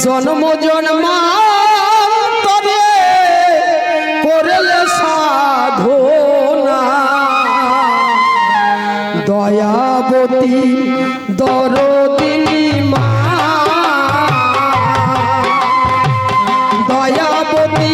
জন্ম জন্ম তবে করলে সাধনা দয়াবতী দরদিনী দয়াবতী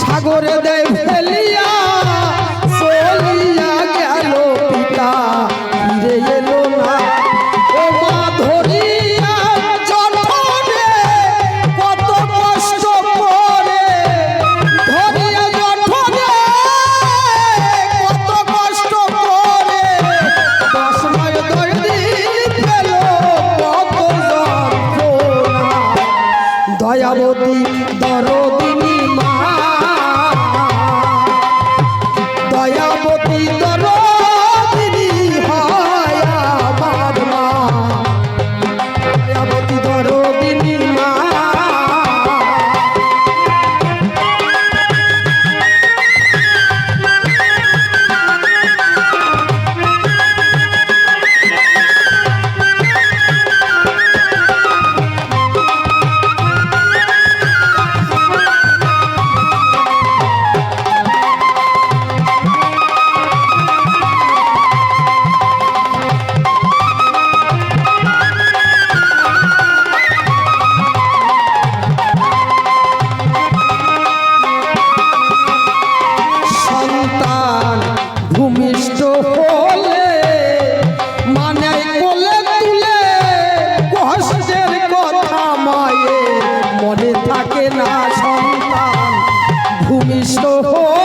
সাগরে দেয় ফেলিয়া করো দিনী থাকে না সন্তান ভূমিষ্ঠ হয়ে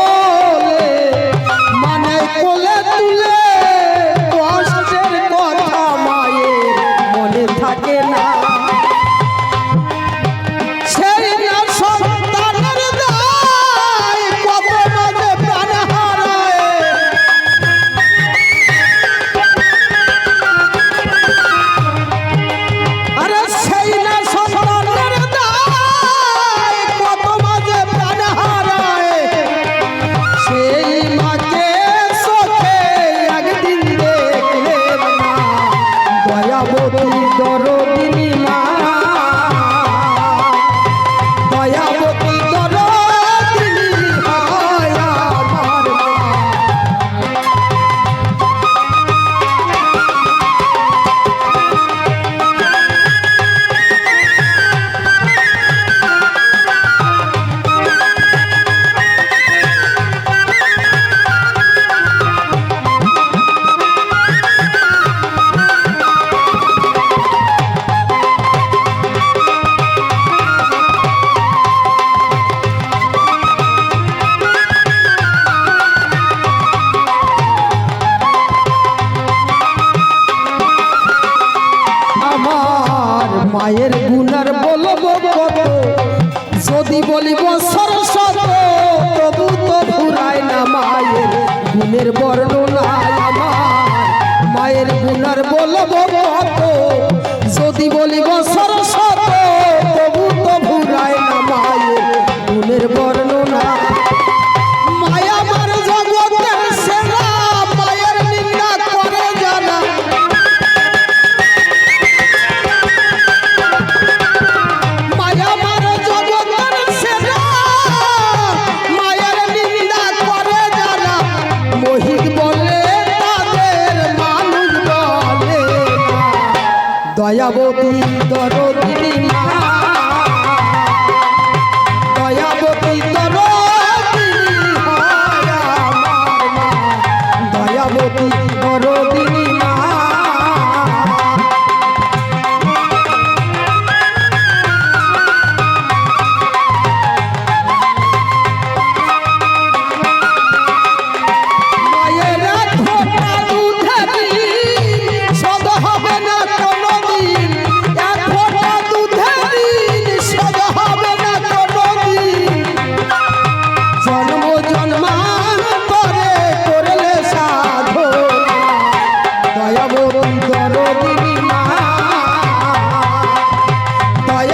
মায়ের গুনার বলব কত? যদি বলিব সরস্বত, তবু তো ফুরায় না মায়ের গুণের বর্ণনা আমার। মায়ের গুনার বলব কত? যদি বলিব সরস্বত দয়াবতী দরদিনী দয়াবতী দরদিনী দয়াবতী